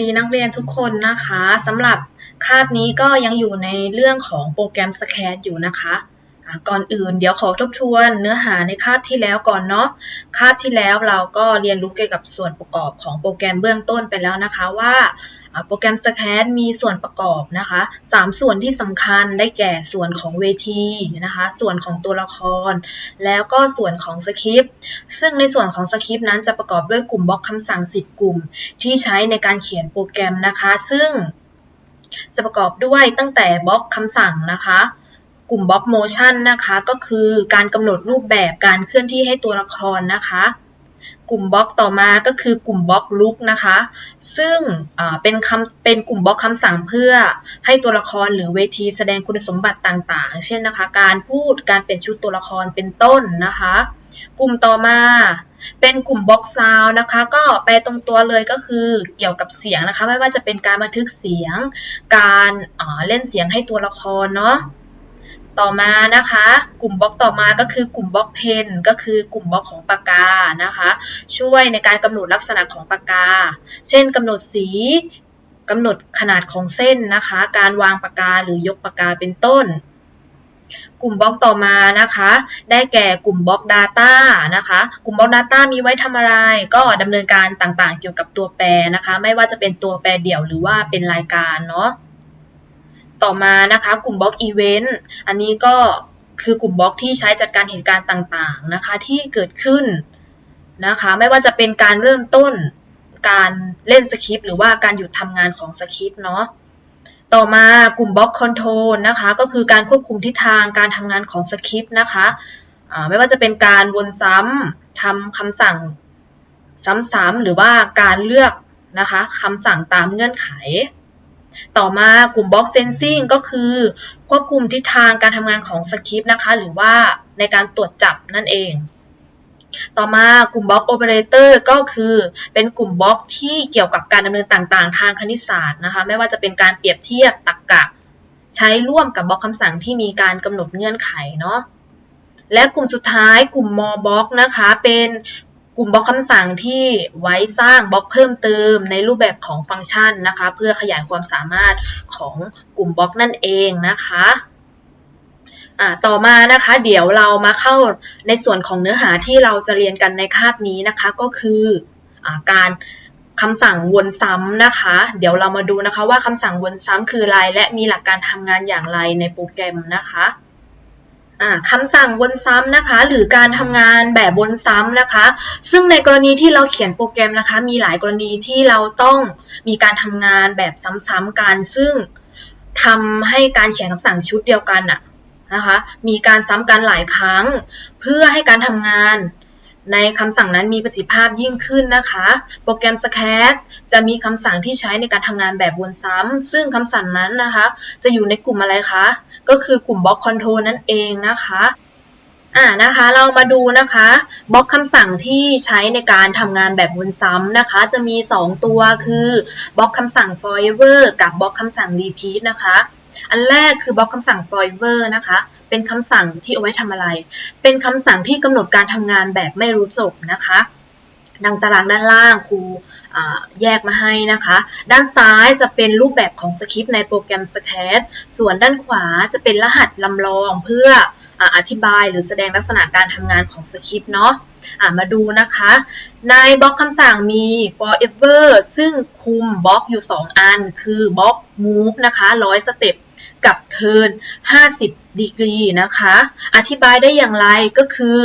ดีนักเรียนทุกคนนะคะสำหรับคาบนี้ก็ยังอยู่ในเรื่องของโปรแกรม SCAD อยู่นะคะก่อนอื่นเดี๋ยวขอทบทวนเนื้อหาในคาบที่แล้วก่อนเนาะคาบที่แล้วเราก็เรียนรู้เกี่ยวกับส่วนประกอบของโปรแกรมเบื้องต้นไปแล้วนะคะว่า โปรแกรม SCAD มีส่วนประกอบนะคะสามส่วนที่สำคัญได้แก่ส่วนของเวทีนะคะ ส่วนของตัวละคร แล้วก็ส่วนของสคริปต์ซึ่งในส่วนของสคริปต์นั้นจะประกอบด้วยกลุ่มบล็อกคำสั่ง 10 กลุ่ม ที่ใช้ในการเขียนโปรแกรมนะคะ ซึ่งจะประกอบด้วยตั้งแต่บล็อกคำสั่งนะคะกลุ่มบล็อกโมชั่นนะคะ ก็คือการกำหนดรูปแบบการเคลื่อนที่ให้ตัวละครนะคะ กลุ่มบล็อกต่อมาก็คือกลุ่มบล็อกลุกนะคะ ซึ่งเป็นคำเป็นกลุ่มบล็อกคำสั่งเพื่อให้ตัวละครหรือเวทีแสดงคุณสมบัติต่างๆ เช่นนะคะ การพูดการเปลี่ยนชุดตัวละครเป็นต้นนะคะ กลุ่มต่อมาเป็นกลุ่มบล็อกซาวนะคะ ก็แปลตรงตัวเลยก็คือเกี่ยวกับเสียงนะคะ ไม่ว่าจะเป็นการบันทึกเสียง การเล่นเสียงให้ตัวละครเนาะ ต่อมานะคะ กลุ่มบล็อกต่อมาก็คือกลุ่มบล็อกเพนก็คือกลุ่มบล็อกของปากกานะคะ ช่วยในการกำหนดลักษณะของปากกา เช่นกำหนดสีกำหนดขนาดของเส้นนะคะ การวางปากกาหรือยกปากกาเป็นต้น กลุ่มบล็อกต่อมานะคะ ได้แก่กลุ่มบล็อก Data นะคะ กลุ่มบล็อก Data มีไว้ทำอะไร ก็ดำเนินการต่างๆ เกี่ยวกับตัวแปรนะคะ ไม่ว่าจะเป็นตัวแปรเดี่ยวหรือว่าเป็นรายการเนาะ ต่อมานะคะกลุ่มบล็อก Event อันนี้ก็คือกลุ่มบล็อกที่ใช้จัดการเหตุการณ์ต่างๆนะคะที่เกิดขึ้นนะคะไม่ว่าจะเป็นการเริ่มต้นการเล่นสคริปต์หรือว่าการหยุดทำงานของสคริปต์เนาะต่อมากลุ่มบล็อกคอนโทรลนะคะก็คือการควบคุมทิศทางการทำงานของสคริปต์นะคะไม่ว่าจะเป็นการวนซ้ำทำคำสั่งซ้ำๆหรือว่าการเลือกนะคะคำสั่งตามเงื่อนไข ต่อมากลุ่มบล็อกเซนซิงก็คือ ควบคุมทิศทางการทำงานของสคริปต์นะคะ หรือว่าในการตรวจจับนั่นเอง ต่อมากลุ่มบล็อกโอเปอเรเตอร์ก็คือเป็นกลุ่มบล็อกที่เกี่ยวกับการดำเนินต่างๆ ทางคณิตศาสตร์นะคะ ไม่ว่าจะเป็นการเปรียบเทียบตรรกะใช้ร่วมกับบล็อกคำสั่งที่มีการกำหนดเงื่อนไขเนาะและกลุ่มสุดท้ายกลุ่มมอบล็อกนะคะ เป็น กลุ่มบล็อกคำสั่งที่ไว้สร้างบล็อกเพิ่มเติมในรูปแบบของฟังก์ชันนะคะ เพื่อขยายความสามารถของกลุ่มบล็อกนั่นเองนะคะต่อมานะคะ เดี๋ยวเรามาเข้าในส่วนของเนื้อหาที่เราจะเรียนกันในคาบนี้นะคะก็คืออการคำสั่งวนซ้ำนะคะ เดี๋ยวเรามาดูนะคะว่าคำสั่งวนซ้ำคืออะไรและมีหลักการทำงานอย่างไรในโปรแกรมนะคะ คำสั่งวนซ้ำนะคะ หรือการทำงานแบบวนซ้ำนะคะ ซึ่งในกรณีที่เราเขียนโปรแกรมนะคะ มีหลายกรณีที่เราต้องมีการทำงานแบบซ้ำๆกัน ซึ่งทำให้การเขียนคำสั่งชุดเดียวกันอะนะคะ มีการซ้ำกันหลายครั้ง เพื่อให้การทำงาน ในคำสั่งนั้นมีประสิทธิภาพยิ่งขึ้นนะคะ โปรแกรม SCAD จะมีคำสั่งที่ใช้ในการทำงานแบบวนซ้ำ ซึ่งคำสั่งนั้นนะคะ จะอยู่ในกลุ่มอะไรคะ ก็คือกลุ่มบล็อกคอนโทรลนั่นเองนะคะอ่านะคะ เรามาดูนะคะบล็อกคำสั่งที่ใช้ในการทำงานแบบวนซ้ำนะคะ จะมี 2 ตัวคือบล็อกคำสั่ง forever กับบล็อกคำสั่ง repeat นะคะ อันแรกคือบล็อกคำสั่ง forever นะคะ เป็นคำสั่งที่เอาไว้ทำอะไร เป็นคำสั่งที่กำหนดการทำงานแบบไม่รู้จบนะคะ ดังตารางด้านล่างครูแยกมาให้นะคะ ด้านซ้ายจะเป็นรูปแบบของสคริปต์ในโปรแกรม SCAD ส่วนด้านขวาจะเป็นรหัสลำลองเพื่ออธิบายหรือแสดงลักษณะการทำงานของสคริปต์เนาะะมาดูนะคะ ในบล็อกคำสั่งมี forever ซึ่งคุมบล็อกอยู่ 2 อัน คือบล็อก move นะคะ100ส กับ turn 50 ดีกรีนะคะ อธิบายได้อย่างไรก็คือ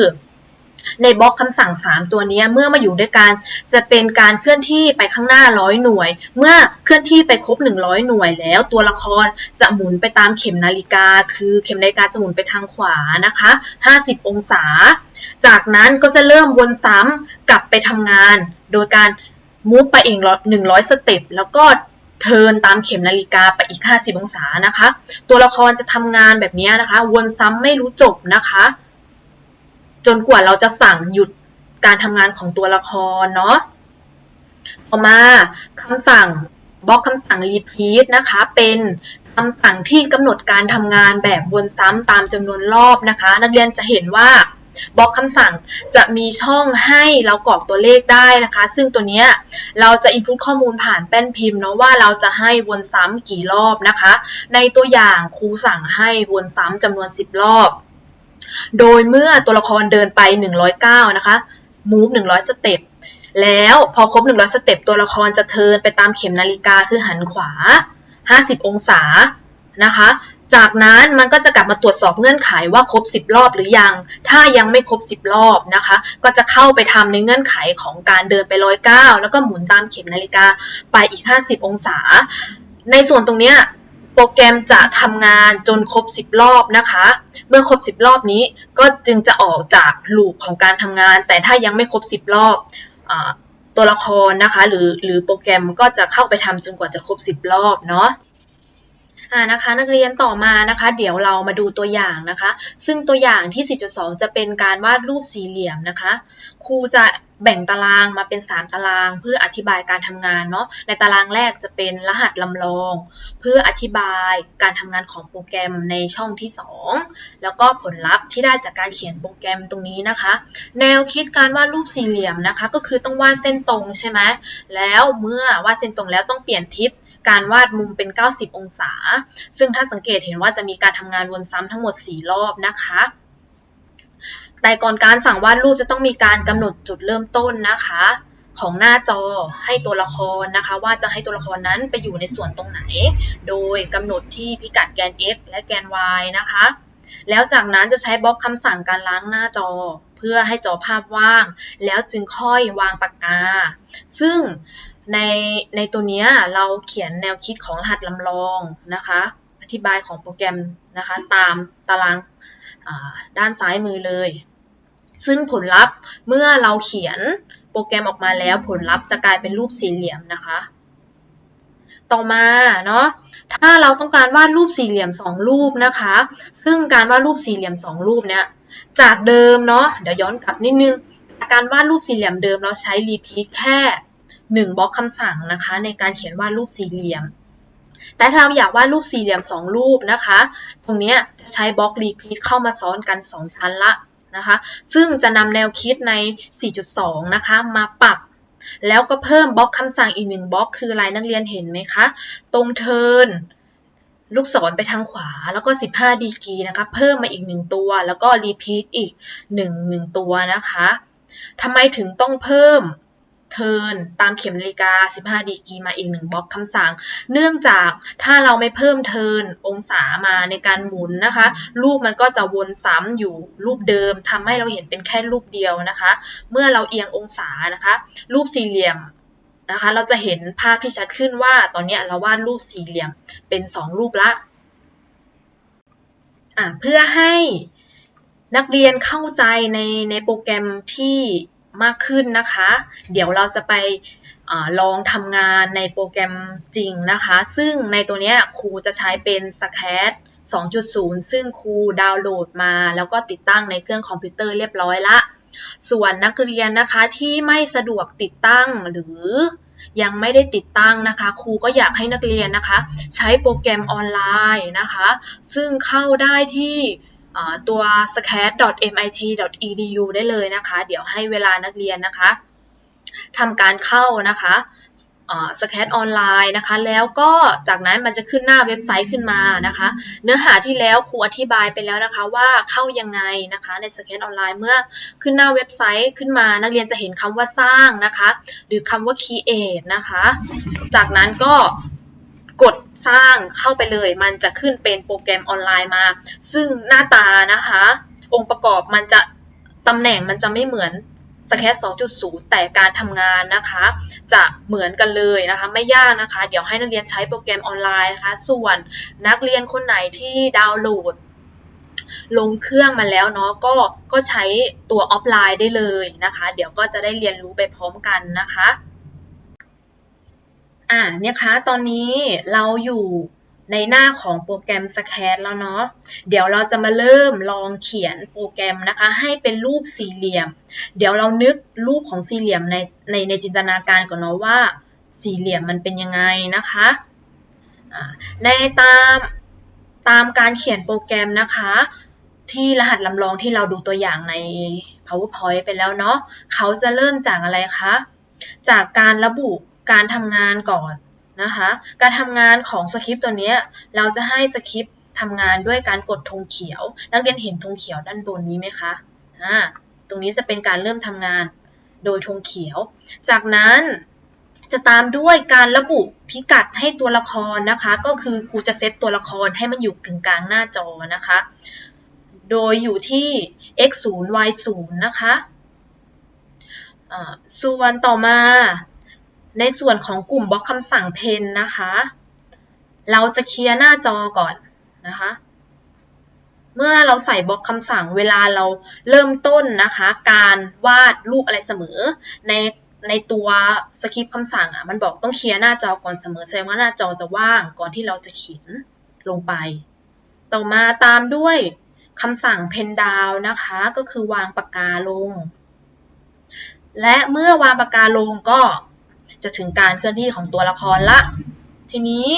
ในบล็อกคำสั่ง 3 ตัวนี้เมื่อมาอยู่ด้วยกัน จะเป็นการเคลื่อนที่ไปข้างหน้า100หน่วย เมื่อเคลื่อนที่ไปครบ 100 หน่วยแล้ว ตัวละครจะหมุนไปตามเข็มนาฬิกา คือเข็มนาฬิกาจะหมุนไปทางขวานะคะ 50 องศา จากนั้นก็จะเริ่มวนซ้ำกลับไปทำงาน โดยการมูฟไปเอีก100 สเต็ปแล้วก็ เทินตามเข็มนาฬิกาไปอีก 50 องศานะคะ ตัวละครจะทำงานแบบนี้นะคะ วนซ้ำไม่รู้จบนะคะ จนกว่าเราจะสั่งหยุดการทำงานของตัวละครเนาะต่อมาคำสั่งบล็อกคำสั่ง repeat นะคะ เป็นคำสั่งที่กำหนดการทำงานแบบวนซ้ำตามจำนวนรอบนะคะ นักเรียนจะเห็นว่า บล็อกคำสั่งจะมีช่องให้เรากรอกตัวเลขได้นะคะ ซึ่งตัวเนี้ยเราจะ input ข้อมูลผ่านแป้นพิมพ์เนาะว่าเราจะให้วนซ้ำกี่รอบนะคะ ในตัวอย่างครูสั่งให้วนซ้ำจำนวน 10 รอบ โดยเมื่อตัวละครเดินไป 109 นะคะ move 100 สเต็ปแล้วพอครบ 100 สเต็ปตัวละครจะเทินไปตามเข็มนาฬิกาคือหันขวา 50 องศานะคะ จากนั้นมันก็จะกลับมาตรวจสอบเงื่อนไขว่าครบ 10 รอบหรือยัง ถ้ายังไม่ครบ 10 รอบนะคะ ก็จะเข้าไปทำในเงื่อนไขของการเดินไป109แล้วก็หมุนตามเข็มนาฬิกาไปอีก 50 องศา ในส่วนตรงเนี้ยโปรแกรมจะทำงานจนครบ 10 รอบนะคะ เมื่อครบ 10 รอบนี้ก็จึงจะออกจากลูปของการทำงาน แต่ถ้ายังไม่ครบ 10 รอบอตัวละครนะคะ หรือหรือโปรแกรมก็จะเข้าไปทำจนกว่าจะครบ 10 รอบเนาะ อ่านะคะนักเรียนต่อมานะคะ เดี๋ยวเรามาดูตัวอย่างนะคะ ซึ่งตัวอย่างที่ 4.2 จะเป็นการวาดรูปสี่เหลี่ยมนะคะ ครูจะแบ่งตารางมาเป็น 3 ตาราง เพื่ออธิบายการทำงานเนาะในตารางแรกจะเป็นรหัสลำลอง เพื่ออธิบายการทำงานของโปรแกรมในช่องที่ 2 แล้วก็ผลลัพธ์ที่ได้จากการเขียนโปรแกรมตรงนี้นะคะ แนวคิดการวาดรูปสี่เหลี่ยมนะคะ ก็คือต้องวาดเส้นตรงใช่ไหมแล้วเมื่อวาดเส้นตรงแล้วต้องเปลี่ยนทิศ การวาดมุมเป็น 90 องศา ซึ่งถ้าสังเกตเห็นว่าจะมีการทำงานวนซ้ำทั้งหมด 4 รอบนะคะแต่ก่อนการสั่งวาดรูปจะต้องมีการกำหนดจุดเริ่มต้นนะคะ ของหน้าจอให้ตัวละครนะคะ ว่าจะให้ตัวละครนั้นไปอยู่ในส่วนตรงไหน โดยกำหนดที่พิกัดแกน x และแกน y นะคะ แล้วจากนั้นจะใช้บล็อกคำสั่งการล้างหน้าจอ เพื่อให้จอภาพว่าง แล้วจึงค่อยวางปากกา ซึ่ง ในในตัวนี้เราเขียนแนวคิดของรหัสลำลองนะคะ อธิบายของโปรแกรมนะคะตามตารางด้านซ้ายมือเลย ซึ่งผลลัพธ์เมื่อเราเขียนโปรแกรมออกมาแล้วผลลัพธ์จะกลายเป็นรูปสี่เหลี่ยมนะคะ ต่อมาเนาะถ้าเราต้องการวาดรูปสี่เหลี่ยมสองรูปนะคะ ซึ่งการวาดรูปสี่เหลี่ยมสองรูปเนี้ยจากเดิมเนาะเดี๋ยวย้อนกลับนิดนึงการวาดรูปสี่เหลี่ยมเดิมเราใช้รีพีทแค่ หนึ่งบล็อกคำสั่งนะคะ ในการเขียนวาดรูปสี่เหลี่ยม แต่ถ้าเราอยากวาดรูปสี่เหลี่ยมสองรูปนะคะ ตรงนี้จะใช้บล็อกรีพีทเข้ามาซ้อนกันสองชั้นละนะคะ ซึ่งจะนำแนวคิดใน 4.2 นะคะ มาปรับ แล้วก็เพิ่มบล็อกคำสั่งอีกหนึ่งบล็อกคืออะไรนักเรียนเห็นไหมคะ ตรงเทินลูกศรไปทางขวาแล้วก็ 15 ดีกีนะคะเพิ่มมาอีกหนึ่งตัว แล้วก็รีพีทอีก 1 1 ตัวนะคะทำไมถึงต้องเพิ่ม เทิร์นตามเข็มนาฬิกา 15ดีกรีมาอีกหนึ่งบล็อกคำสั่ง เนื่องจากถ้าเราไม่เพิ่มเทิร์นองศามาในการหมุนนะคะ รูปมันก็จะวนซ้ำอยู่รูปเดิมทำให้เราเห็นเป็นแค่รูปเดียวนะคะ เมื่อเราเอียงองศานะคะ รูปสี่เหลี่ยมนะคะ เราจะเห็นภาพที่ชัดขึ้นว่าตอนนี้เราวาดรูปสี่เหลี่ยมเป็น 2 รูปละะเพื่อให้นักเรียนเข้าใจในในโปรแกรมที่ มากขึ้นนะคะ เดี๋ยวเราจะไปอลองทำงานในโปรแกรมจริงนะคะ ซึ่งในตัวนี้ครูจะใช้เป็น s c a t 2.0 ซึ่งครูดาวน์โหลดมา แล้วก็ติดตั้งในเครื่องคอมพิวเตอร์เรียบร้อยละ ส่วนนักเรียนนะคะที่ไม่สะดวกติดตั้งหรือยังไม่ได้ติดตั้งนะคะ ครูก็อยากให้นักเรียนนะคะ ใช้โปรแกรมออนไลน์นะคะ ซึ่งเข้าได้ที่ ตัว scat.mit.edu ได้เลยนะคะ เดี๋ยวให้เวลานักเรียนนะคะทำการเข้านะคะสแคตออนไลน์นะคะ แล้วก็จากนั้นมันจะขึ้นหน้าเว็บไซต์ขึ้นมานะคะ เนื้อหาที่แล้วครูอธิบายไปแล้วนะคะว่าเข้ายังไงนะคะในสแคตออนไลน์เมื่อขึ้นหน้าเว็บไซต์ขึ้นมา นักเรียนจะเห็นคำว่าสร้างนะคะ หรือคำว่า create นะคะ จากนั้นก็ กดสร้างเข้าไปเลย มันจะขึ้นเป็นโปรแกรมออนไลน์มา ซึ่งหน้าตานะคะ องค์ประกอบมันจะตำแหน่งมันจะไม่เหมือนสแคต2.0 แต่การทำงานนะคะ จะเหมือนกันเลยนะคะ ไม่ยากนะคะ เดี๋ยวให้นักเรียนใช้โปรแกรมออนไลน์นะคะ ส่วนนักเรียนคนไหนที่ดาวน์โหลด ลงเครื่องมาแล้วเนาะก็ก็ใช้ตัวออฟไลน์ได้เลยนะคะ เดี๋ยวก็จะได้เรียนรู้ไปพร้อมกันนะคะ อ่าเนี่ยคะตอนนี้เราอยู่ในหน้าของโปรแกรม s c a t แล้วเนาะ เดี๋ยวเราจะมาเริ่มลองเขียนโปรแกรมนะคะ ให้เป็นรูปสี่เหลี่ยม เดี๋ยวเรานึกรูปของสี่เหลี่ยมในในในจินตนาการก่อนเนาะว่าสี่เหลี่ยมมันเป็นยังไงนะคะ ในตามตามการเขียนโปรแกรมนะคะ ที่รหัสลำลองที่เราดูตัวอย่างใน powerpoint ไปแล้วเนาะเขาจะเริ่มจากอะไรคะ จากการระบุ การทำงานก่อนนะคะ การทำงานของสคริปต์ตัวนี้เราจะให้สคริปต์ทำงานด้วยการกดธงเขียว นักเรียนเห็นธงเขียวด้านบนนี้ไหมคะอ่าตรงนี้จะเป็นการเริ่มทำงานโดยธงเขียว จากนั้นจะตามด้วยการระบุพิกัดให้ตัวละครนะคะ ก็คือครูจะเซตตัวละครให้มันอยู่กึ่งกลางหน้าจอนะคะ โดยอยู่ที่ x 0 y 0นะคะ ส่วนต่อมา ในส่วนของกลุ่มบล็อกคำสั่งเพนนะคะ เราจะเคลียร์หน้าจอก่อนนะคะ เมื่อเราใส่บล็อกคำสั่งเวลาเราเริ่มต้นนะคะ การวาดรูปอะไรเสมอ ในในตัวสคริปต์คำสั่งอะมันบอกต้องเคลียร์หน้าจอก่อนเสมอแสดงว่าหน้าจอจะว่างก่อนที่เราจะเขียนลงไป ต่อมาตามด้วยคำสั่งเพนดาวนะคะ ก็คือวางปากกาลง และเมื่อวางปากกาลงก็ จะถึงการเคลื่อนที่ของตัวละครละ ทีนี้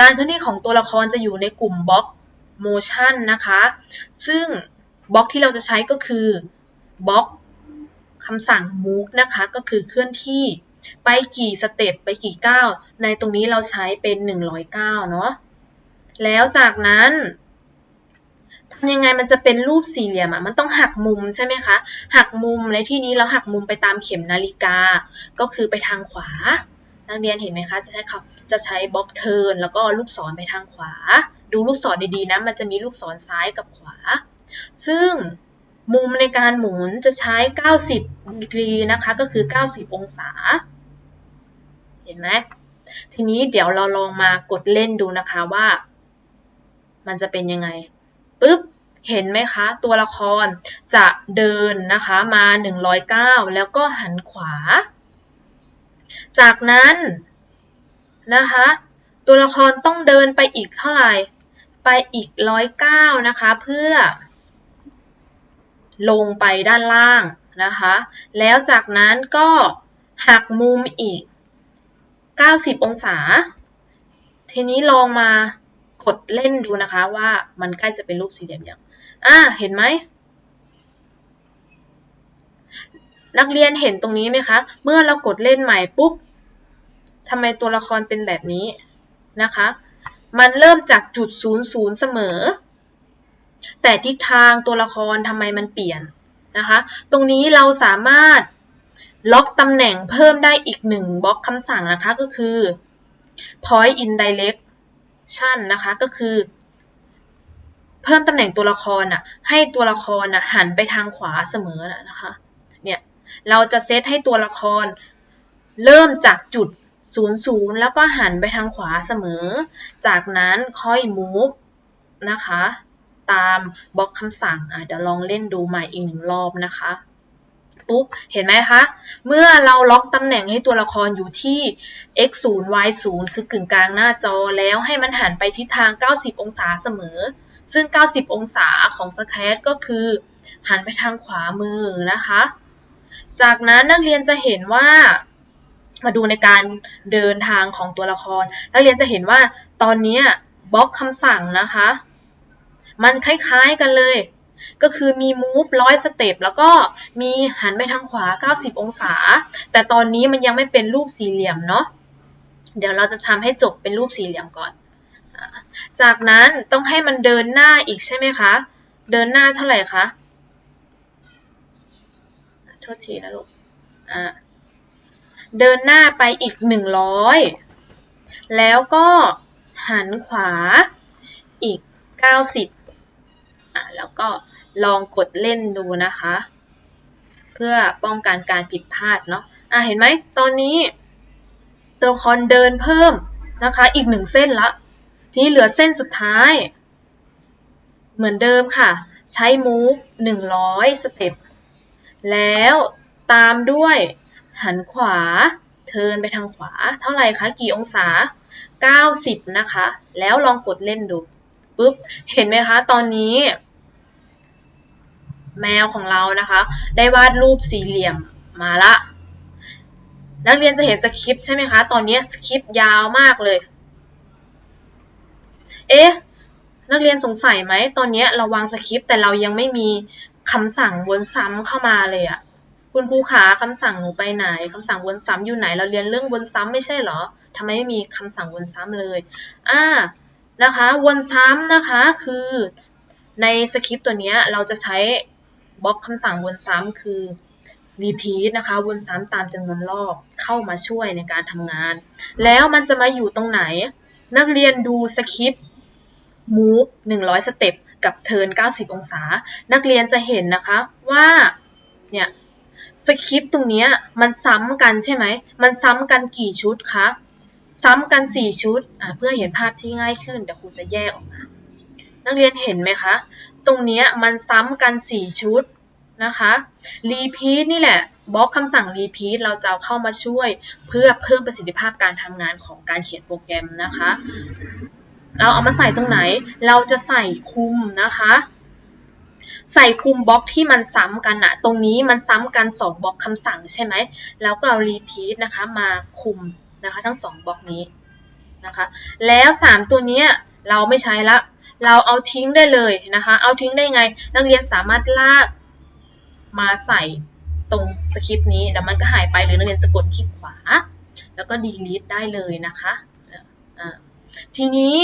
การเคลื่อนที่ของตัวละครจะอยู่ในกลุ่มบล็อก motion นะคะ ซึ่งบล็อกที่เราจะใช้ก็คือบล็อกคำสั่ง move นะคะ ก็คือเคลื่อนที่ไปกี่สเต็ปไปกี่ก้าว ในตรงนี้เราใช้เป็น 100ก้าเนาะ แล้วจากนั้น ยังไงมันจะเป็นรูปสี่เหลี่ยมอะมันต้องหักมุมใช่ไหมคะหักมุมในที่นี้เราหักมุมไปตามเข็มนาฬิกา ก็คือไปทางขวา นักเรียนเห็นไหมคะ จะใช้คำจะใช้บ็อกเทิร์นแล้วก็ลูกศรไปทางขวา ดูลูกศรดีๆนะมันจะมีลูกศรซ้ายกับขวา ซึ่งมุมในการหมุนจะใช้ 90ดีกรีนะคะก็คือ 90 องศา เห็นไหมทีนี้เดี๋ยวเราลองมากดเล่นดูนะคะว่า มันจะเป็นยังไง ปึ๊บเห็นไหมคะ ตัวละครจะเดินนะคะมา 109 แล้วก็หันขวา จากนั้นนะคะ ตัวละครต้องเดินไปอีกเท่าไหร่ ไปอีก 109 นะคะ เพื่อ ลงไปด้านล่างนะคะ แล้วจากนั้นก็หักมุมอีก 90 องศา ทีนี้ลองมา กดเล่นดูนะคะว่ามันใกล้จะเป็นรูปสี่เหลี่ยมยังอ่าเห็นไหมนักเรียนเห็นตรงนี้ไหมคะ เมื่อเรากดเล่นใหม่ปุ๊บทำไมตัวละครเป็นแบบนี้นะคะ มันเริ่มจากจุดศูนย์ศูนย์เสมอ แต่ทิศทางตัวละครทำไมมันเปลี่ยนนะคะ ตรงนี้เราสามารถล็อกตำแหน่งเพิ่มได้อีกหนึ่งบล็อกคำสั่งนะคะก็คือ point indirection นะคะก็คือ เพิ่มตำแหน่งตัวละครน่ะ ให้ตัวละครน่ะหันไปทางขวาเสมอนะคะ เนี่ยเราจะเซตให้ตัวละคร เริ่มจากจุด00แล้วก็หันไปทางขวาเสมอ จากนั้นค่อย move นะคะ ตามบล็อกคำสั่งอะเดี๋ยวลองเล่นดูใหม่อีกหนึ่งรอบนะคะ ปุ๊บ เห็นไหมคะ เมื่อเราล็อกตำแหน่งให้ตัวละครอยู่ที่ x 0 y 0คือกึ่งกลางหน้าจอแล้วให้มันหันไปทิศทาง 90 องศาเสมอ ซึ่ง 90 องศาของสแครก็คือ หันไปทางขวามือนะคะ จากนั้นนักเรียนจะเห็นว่ามาดูในการเดินทางของตัวละคร นักเรียนจะเห็นว่าตอนนี้บล็อกคำสั่งนะคะ มันคล้ายๆกันเลย ก็คือมี move ร้อยสเต็ปแล้วก็มีหันไปทางขวา 90 องศา แต่ตอนนี้มันยังไม่เป็นรูปสี่เหลี่ยมเนาะเดี๋ยวเราจะทำให้จบเป็นรูปสี่เหลี่ยมก่อน จากนั้นต้องให้มันเดินหน้าอีกใช่ไหมคะ เดินหน้าเท่าไหร่คะโทษทีนะลูกอ่าเดินหน้าไปอีก 100 แล้วก็หันขวาอีก 90อะ แล้วก็ลองกดเล่นดูนะคะ เพื่อป้องกันการผิดพลาดเนาะอะเห็นไหมตอนนี้ ตัวละครเดินเพิ่มนะคะ อีกหนึ่งเส้นละ ทีนี้เหลือเส้นสุดท้าย เหมือนเดิมค่ะ ใช้ move 100สเต็ปแล้วตามด้วยหันขวา เทินไปทางขวา เท่าไหร่คะ กี่องศา 90 นะคะ แล้วลองกดเล่นดูปุ๊บ เห็นไหมคะ ตอนนี้ แมวของเรานะคะ ได้วาดรูปสี่เหลี่ยมมาละ นักเรียนจะเห็นสคริปต์ใช่ไหมคะ ตอนนี้สคริปต์ยาวมากเลย เอ๊ะ นักเรียนสงสัยไหม ตอนนี้เราวางสคริปต์แต่เรายังไม่มีคำสั่งวนซ้ำเข้ามาเลยอะคุณครูขาคำสั่งหนูไปไหนคำสั่งวนซ้ำอยู่ไหน เราเรียนเรื่องวนซ้ำไม่ใช่เหรอทำไมไม่มีคำสั่งวนซ้ำเลย อ่า นะคะ วนซ้ำนะคะ คือในสคริปต์ตัวนี้เราจะใช้ บล็อกคำสั่งวนซ้ำคือ repeat นะคะ วนซ้ำตามจำนวนรอบเข้ามาช่วยในการทำงาน แล้วมันจะมาอยู่ตรงไหน นักเรียนดูสคริปต์ move 100 สเต็ปกับ turn 90 องศา นักเรียนจะเห็นนะคะว่า เนี่ยสคริปต์ตรงนี้มันซ้ำกันใช่ไหม มันซ้ำกันกี่ชุดคะ ซ้ำกัน 4 ชุด เพื่อเห็นภาพที่ง่ายขึ้น เดี๋ยวครูจะแยกออกมา นักเรียนเห็นไหมคะ รงนี้มันซ้ำกัน 4 ชุดนะคะ repeat นี่แหละบล็อกคำสั่ง repeat เราจะเข้ามาช่วยเพื่อเพิ่มประสิทธิภาพการทำงานของการเขียนโปรแกรมนะคะ เราเอามาใส่ตรงไหน เราจะใส่คุมนะคะ ใส่คุมบล็อกที่มันซ้ำกันอะตรงนี้มันซ้ำกัน 2บล็อกคำสั่งใช่ไหม แล้วก็เอา repeat นะคะมาคุมนะคะทั้ง 2บล็อกนี้นะคะ แล้ว 3 ตัวนี้เราไม่ใช้ละ เราเอาทิ้งได้เลยนะคะ เอาทิ้งได้ไง นักเรียนสามารถลากมาใส่ตรงสคริปต์นี้แล้วมันก็หายไปหรือนักเรียนสะกดคลิกขวา แล้วก็ delete ได้เลยนะคะทีนี้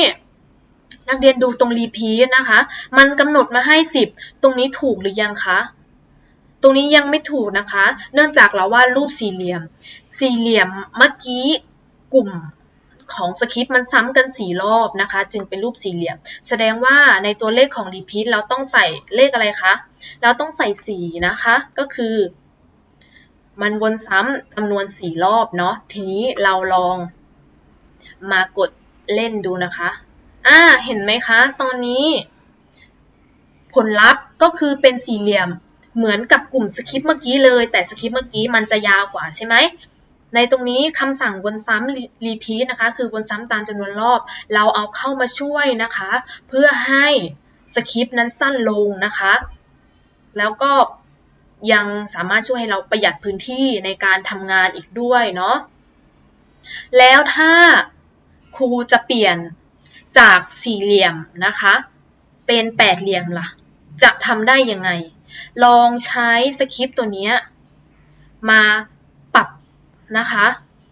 นักเรียนดูตรง repeat นะคะ มันกำหนดมาให้ 10 ตรงนี้ถูกหรือยังคะ ตรงนี้ยังไม่ถูกนะคะ เนื่องจากเราวาดรูปสี่เหลี่ยม สี่เหลี่ยมเมื่อกี้กลุ่ม ของสคริปต์มันซ้ำกันสี่รอบนะคะ จึงเป็นรูปสี่เหลี่ยม แสดงว่าในตัวเลขของ repeat เราต้องใส่เลขอะไรคะ เราต้องใส่สีนะคะ ก็คือ มันวนซ้ำจำนวนสี่รอบเนาะ ทีนี้เราลองมากดเล่นดูนะคะ อ่า เห็นไหมคะ ตอนนี้ ผลลัพธ์ก็คือเป็นสี่เหลี่ยม เหมือนกับกลุ่มสคริปต์เมื่อกี้เลย แต่สคริปต์เมื่อกี้มันจะยาวกว่าใช่ไหม ในตรงนี้คำสั่งวนซ้ำ repeat นะคะ คือวนซ้ำตามจำนวนรอบ เราเอาเข้ามาช่วยนะคะ เพื่อให้สคริปต์นั้นสั้นลงนะคะ แล้วก็ยังสามารถช่วยให้เราประหยัดพื้นที่ในการทำงานอีกด้วยเนาะแล้วถ้าครูจะเปลี่ยนจากสี่เหลี่ยมนะคะ เป็นแปดเหลี่ยมล่ะ จะทำได้ยังไง ลองใช้สคริปต์ตัวนี้มา นะคะ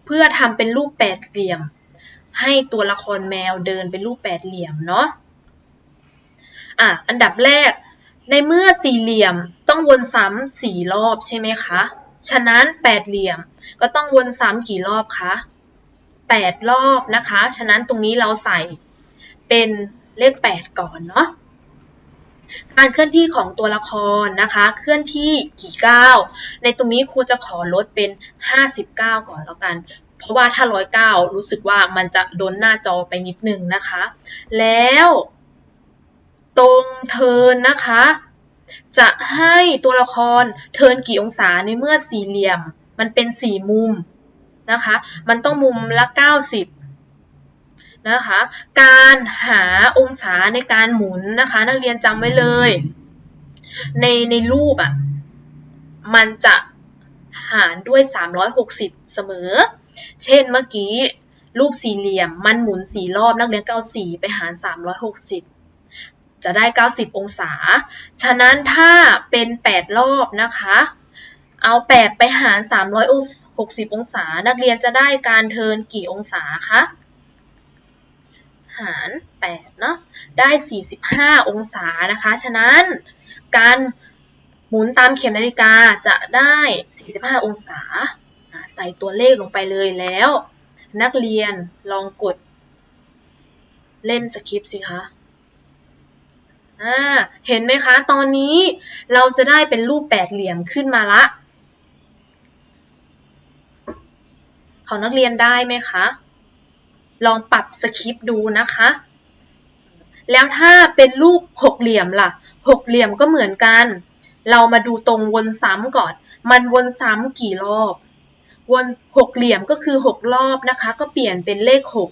เพื่อทำเป็นรูปแปดเหลี่ยม ให้ตัวละครแมวเดินเป็นรูปแปดเหลี่ยมเนาะอะอันดับแรก ในเมื่อสี่เหลี่ยมต้องวนซ้ำสี่รอบใช่ไหมคะ ฉะนั้นแปดเหลี่ยมก็ต้องวนซ้ำกี่รอบคะแปดรอบนะคะ ฉะนั้นตรงนี้เราใส่เป็นเลขแปดก่อนเนาะ การเคลื่อนที่ของตัวละครนะคะ เคลื่อนที่กี่ก้าว ในตรงนี้ครูจะขอลดเป็น 59 ก่อนแล้วกัน เพราะว่าถ้า 109 รู้สึกว่ามันจะโดนหน้าจอไปนิดนึงนะคะ แล้วตรงเทินนะคะ จะให้ตัวละครเทินกี่องศาในเมื่อสี่เหลี่ยม มันเป็นสี่มุมนะคะ มันต้องมุมละ 90 นะคะ การหาองศาในการหมุนนะคะ นักเรียนจำไว้เลย ในในรูปอะ่ะมันจะหารด้วย 360 เสมอ เช่นเมื่อกี้รูปสี่เหลี่ยมมันหมุนสี่รอบนักเรียนเก้าสี่ไปหาร 360 จะได้ 90 องศา ฉะนั้นถ้าเป็น 8 รอบนะคะ เอา 8 ไปหาร 360 องศา นักเรียนจะได้การเทินกี่องศาคะ หาร8เนาะได้ 45 องศานะคะ ฉะนั้นการหมุนตามเข็มนาฬิกาจะได้ 45 องศา ใส่ตัวเลขลงไปเลยแล้ว นักเรียนลองกดเล่นสคริปต์สิคะเห็นไหมคะ ตอนนี้เราจะได้เป็นรูปแปดเหลี่ยมขึ้นมาละ ของนักเรียนได้ไหมคะ ลองปรับสคริปต์ดูนะคะ แล้วถ้าเป็นรูปหกเหลี่ยมล่ะ หกเหลี่ยมก็เหมือนกัน เรามาดูตรงวนซ้ำก่อน มันวนซ้ำกี่รอบ วนหกเหลี่ยมก็คือหกรอบนะคะ ก็เปลี่ยนเป็นเลขหก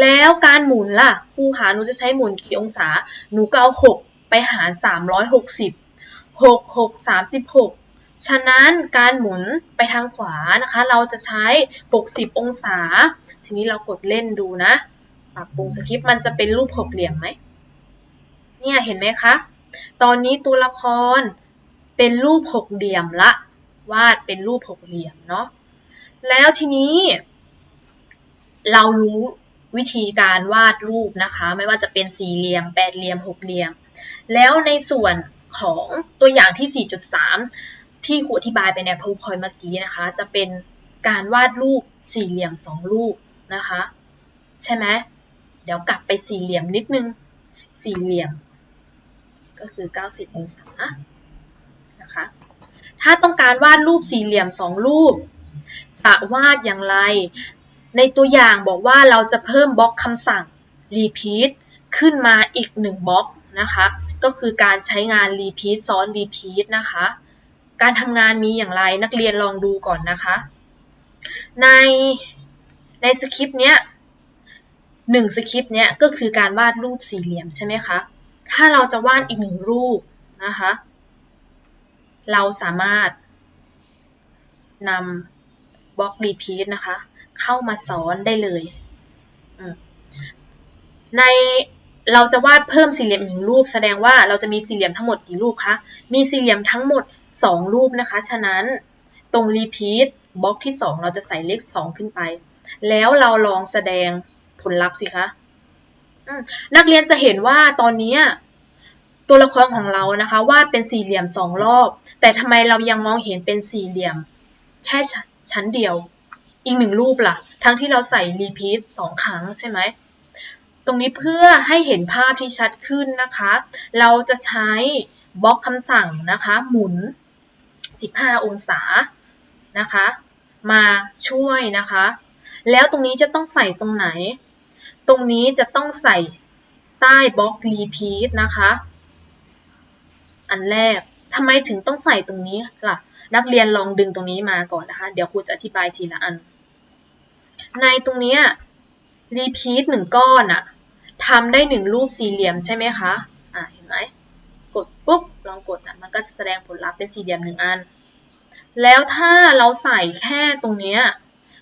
แล้วการหมุนล่ะครูขาหนูจะใช้หมุนกี่องศา หนูก็เอาหกไปหารสามร้อยหกสิบหกหกสามสิบหก ฉะนั้นการหมุนไปทางขวานะคะ เราจะใช้ 60 องศา ทีนี้เรากดเล่นดูนะปรับปรุงสคริปต์มันจะเป็นรูปหกเหลี่ยมไหม เนี่ยเห็นไหมคะ ตอนนี้ตัวละครเป็นรูปหกเหลี่ยมละ วาดเป็นรูปหกเหลี่ยมเนาะ แล้วทีนี้ เรารู้วิธีการวาดรูปนะคะ ไม่ว่าจะเป็นสี่เหลี่ยม แปดเหลี่ยม หกเหลี่ยม แล้วในส่วนของตัวอย่างที่ 4.3 ที่ครูอธิบายไปในพูพอยเมื่อกี้นะคะ จะเป็นการวาดรูปสี่เหลี่ยมสองรูปนะคะ ใช่ไหมเดี๋ยวกลับไปสี่เหลี่ยมนิดนึง สี่เหลี่ยม ก็คือ 90องศานะคะ ถ้าต้องการวาดรูปสี่เหลี่ยมสองรูป จะวาดอย่างไร ในตัวอย่างบอกว่าเราจะเพิ่มบล็อกคำสั่ง repeat ขึ้นมาอีกหนึ่งบล็อกนะคะ ก็คือการใช้งาน repeat ซ้อน repeat นะคะ การทำงานมีอย่างไรนักเรียนลองดูก่อนนะคะ ในในสคริปต์เนี้ยหนึ่งสคริปต์เนี้ยก็คือการวาดรูปสี่เหลี่ยมใช่ไหมคะ ถ้าเราจะวาดอีกหนึ่งรูปนะคะ เราสามารถนำบล็อก repeat นะคะ เข้ามาซ้อนได้เลยในเราจะวาดเพิ่มสี่เหลี่ยมหนึ่งรูป แสดงว่าเราจะมีสี่เหลี่ยมทั้งหมดกี่รูปคะ มีสี่เหลี่ยมทั้งหมด สองรูปนะคะ ฉะนั้นตรง repeat บล็อกที่สองเราจะใส่เลขสองขึ้นไป แล้วเราลองแสดงผลลัพธ์สิคะนักเรียนจะเห็นว่าตอนนี้ตัวละครของเรานะคะวาดเป็นสี่เหลี่ยมสองรอบ แต่ทำไมเรายังมองเห็นเป็นสี่เหลี่ยม แค่ชั้นเดียว อีกหนึ่งรูปล่ะ ทั้งที่เราใส่ repeat สองครั้งใช่ไหม ตรงนี้เพื่อให้เห็นภาพที่ชัดขึ้นนะคะ เราจะใช้บล็อกคำสั่งนะคะ หมุน 15 องศานะคะ มาช่วยนะคะ แล้วตรงนี้จะต้องใส่ตรงไหน ตรงนี้จะต้องใส่ใต้บล็อก repeat นะคะ อันแรกทำไมถึงต้องใส่ตรงนี้ล่ะ นักเรียนลองดึงตรงนี้มาก่อนนะคะ เดี๋ยวครูจะอธิบายทีละอัน ในตรงนี้ repeat หนึ่งก้อนอะทำได้หนึ่งรูปสี่เหลี่ยมใช่ไหมคะ อ่าเห็นไหม ปุ๊บลองกดนะมันก็จะแสดงผลลัพธ์เป็นสี่เหลี่ยมหนึ่งอัน แล้วถ้าเราใส่แค่ตรงนี้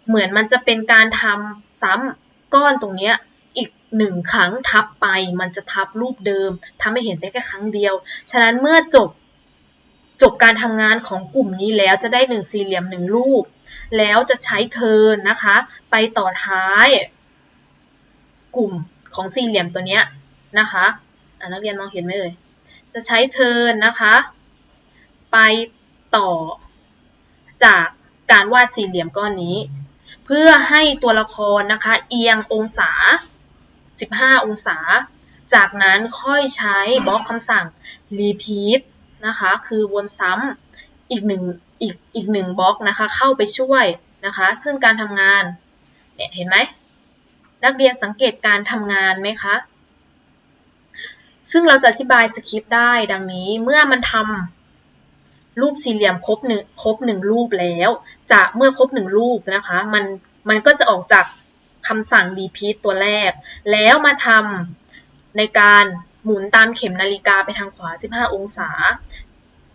เหมือนมันจะเป็นการทำซ้ำก้อนตรงนี้อีกหนึ่งครั้งทับไป มันจะทับรูปเดิมทำให้เห็นได้แค่ครั้งเดียว ฉะนั้นเมื่อจบจบการทำงานของกลุ่มนี้แล้วจะได้หนึ่งสี่เหลี่ยมหนึ่งรูป แล้วจะใช้เทินนะคะ ไปต่อท้าย กลุ่มของสี่เหลี่ยมตัวเนี้ยนะคะอ่านักเรียนมองเห็นไหมเอ่ย จะใช้เทินนะคะ ไปต่อจากการวาดสี่เหลี่ยมก้อนนี้ เพื่อให้ตัวละครนะคะ เอียงองศา 15 องศา จากนั้นค่อยใช้บล็อกคำสั่ง repeat นะคะ คือวนซ้ำอีกหนึ่งอีกอีกหนึ่งบล็อกนะคะ เข้าไปช่วยนะคะ ซึ่งการทำงานเนี่ยเห็นไหมนักเรียนสังเกตการทำงานไหมคะ ซึ่งเราจะอธิบายสคริปต์ได้ดังนี้เมื่อมันทำรูปสี่เหลี่ยมครบหนึ่งครบหนึ่งรูปแล้ว จะเมื่อครบหนึ่งรูปนะคะ มันมันก็จะออกจากคำสั่ง repeat ตัวแรก แล้วมาทำในการหมุนตามเข็มนาฬิกาไปทางขวา 15 องศา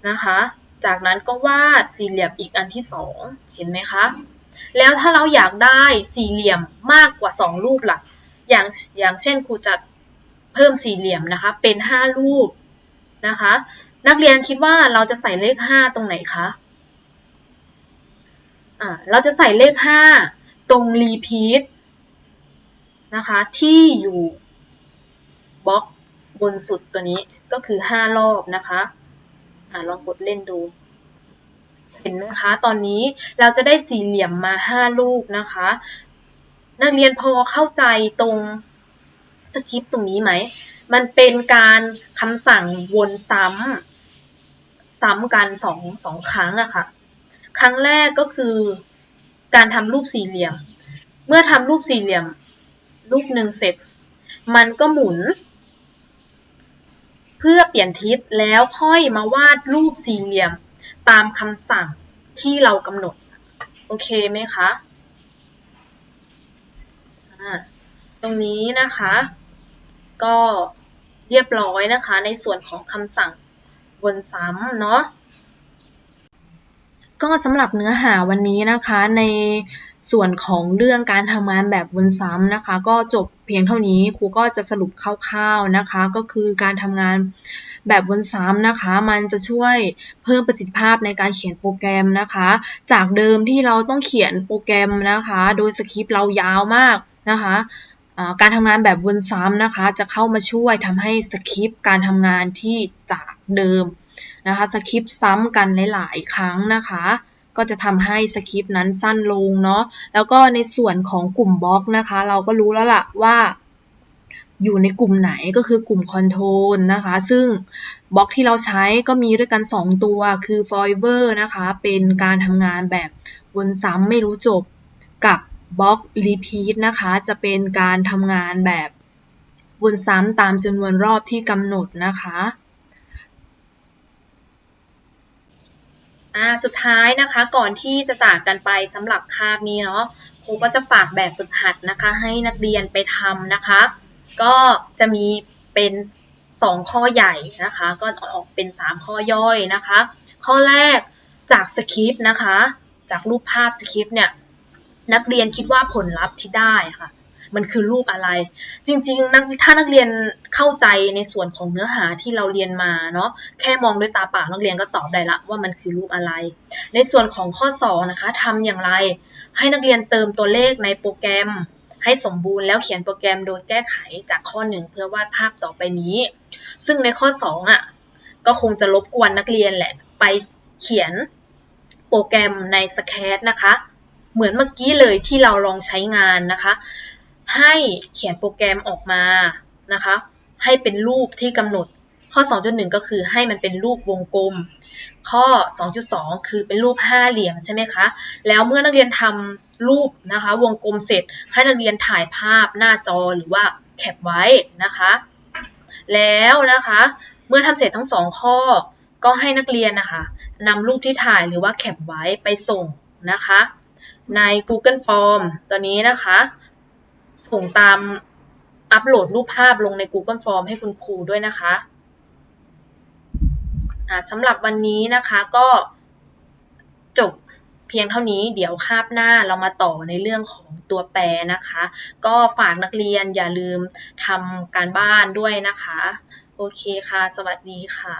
นะคะ จากนั้นก็วาดสี่เหลี่ยมอีกอันที่สองเห็นไหมคะ แล้วถ้าเราอยากได้สี่เหลี่ยมมากกว่าสองรูปล่ะ อย่างอย่างเช่นครูจะ เพิ่มสี่เหลี่ยมนะคะ เป็นห้ารูปนะคะ นักเรียนคิดว่าเราจะใส่เลขห้าตรงไหนคะอ่าเราจะใส่เลขห้าตรง repeat นะคะที่อยู่บล็อกบนสุดตัวนี้ก็คือห้ารอบนะคะอ่าลองกดเล่นดู เห็นไหมคะ ตอนนี้เราจะได้สี่เหลี่ยมมาห้าลูกนะคะ นักเรียนพอเข้าใจตรง สคริปต์ตรงนี้ไหม มันเป็นการคำสั่งวนซ้ำซ้ำกันสองสองครั้งอะค่ะ ครั้งแรกก็คือการทำรูปสี่เหลี่ยม เมื่อทำรูปสี่เหลี่ยม รูปหนึ่งเสร็จ มันก็หมุน เพื่อเปลี่ยนทิศแล้วค่อยมาวาดรูปสี่เหลี่ยม ตามคำสั่งที่เรากำหนด โอเคไหมคะตรงนี้นะคะ ก็เรียบร้อยนะคะ ในส่วนของคำสั่งวนซ้ำเนาะก็สำหรับเนื้อหาวันนี้นะคะ ในส่วนของเรื่องการทำงานแบบวนซ้ำนะคะ ก็จบเพียงเท่านี้ครูก็จะสรุปคร่าวๆนะคะ ก็คือการทำงานแบบวนซ้ำนะคะ มันจะช่วยเพิ่มประสิทธิภาพในการเขียนโปรแกรมนะคะ จากเดิมที่เราต้องเขียนโปรแกรมนะคะ โดยสคริปต์เรายาวมากนะคะ การทำงานแบบวนซ้ำนะคะ จะเข้ามาช่วยทำให้สคริปต์การทำงานที่จากเดิมนะคะสคริปต์ซ้ำกันหลายๆครั้งนะคะ ก็จะทำให้สคริปต์นั้นสั้นลงเนาะแล้วก็ในส่วนของกลุ่มบล็อกนะคะ เราก็รู้แล้วล่ะว่าอยู่ในกลุ่มไหนก็คือกลุ่มคอนโทรลนะคะ ซึ่งบล็อกที่เราใช้ก็มีด้วยกัน 2 ตัวคือ forever นะคะ เป็นการทำงานแบบวนซ้ำไม่รู้จบกับ บล็อก repeat นะคะ จะเป็นการทำงานแบบวนซ้ำตามจำนวนรอบที่กำหนดนะคะอ่าสุดท้ายนะคะก่อนที่จะจากกันไปสำหรับคาบนี้เนาะครูก็จะฝากแบบฝึกหัดนะคะ ให้นักเรียนไปทำนะคะ ก็จะมีเป็นสองข้อใหญ่นะคะ ก็ออกเป็นสามข้อย่อยนะคะ ข้อแรกจากสคริปต์นะคะ จากรูปภาพสคริปต์เนี่ย นักเรียนคิดว่าผลลัพธ์ที่ได้ค่ะ มันคือรูปอะไร จริงๆนักถ้านักเรียนเข้าใจในส่วนของเนื้อหาที่เราเรียนมาเนาะแค่มองด้วยตาเปล่านักเรียนก็ตอบได้ละว่ามันคือรูปอะไร ในส่วนของข้อ2นะคะทำอย่างไร ให้นักเรียนเติมตัวเลขในโปรแกรมให้สมบูรณ์แล้วเขียนโปรแกรมโดยแก้ไขจากข้อ1เพื่อวาดภาพต่อไปนี้ ซึ่งในข้อ2อะก็คงจะรบกวนนักเรียนแหละ ไปเขียนโปรแกรมใน Sketch นะคะ เหมือนเมื่อกี้เลยที่เราลองใช้งานนะคะ ให้เขียนโปรแกรมออกมานะคะ ให้เป็นรูปที่กำหนด ข้อ 2.1 ก็คือให้มันเป็นรูปวงกลม ข้อ 2.2 คือเป็นรูปห้าเหลี่ยมใช่ไหมคะ แล้วเมื่อนักเรียนทำรูปนะคะวงกลมเสร็จให้นักเรียนถ่ายภาพหน้าจอหรือว่าแคปไว้นะคะ แล้วนะคะเมื่อทำเสร็จทั้งสองข้อก็ให้นักเรียนนะคะนำรูปที่ถ่ายหรือว่าแคปไว้ไปส่งนะคะ ใน Google Form ตัวนี้นะคะ ส่งตามอัปโหลดรูปภาพลงใน Google Form ให้คุณครูด้วยนะคะสำหรับวันนี้นะคะก็จบเพียงเท่านี้เดี๋ยวคาบหน้าเรามาต่อในเรื่องของตัวแปรนะคะ ก็ฝากนักเรียนอย่าลืมทำการบ้านด้วยนะคะ โอเคค่ะ สวัสดีค่ะ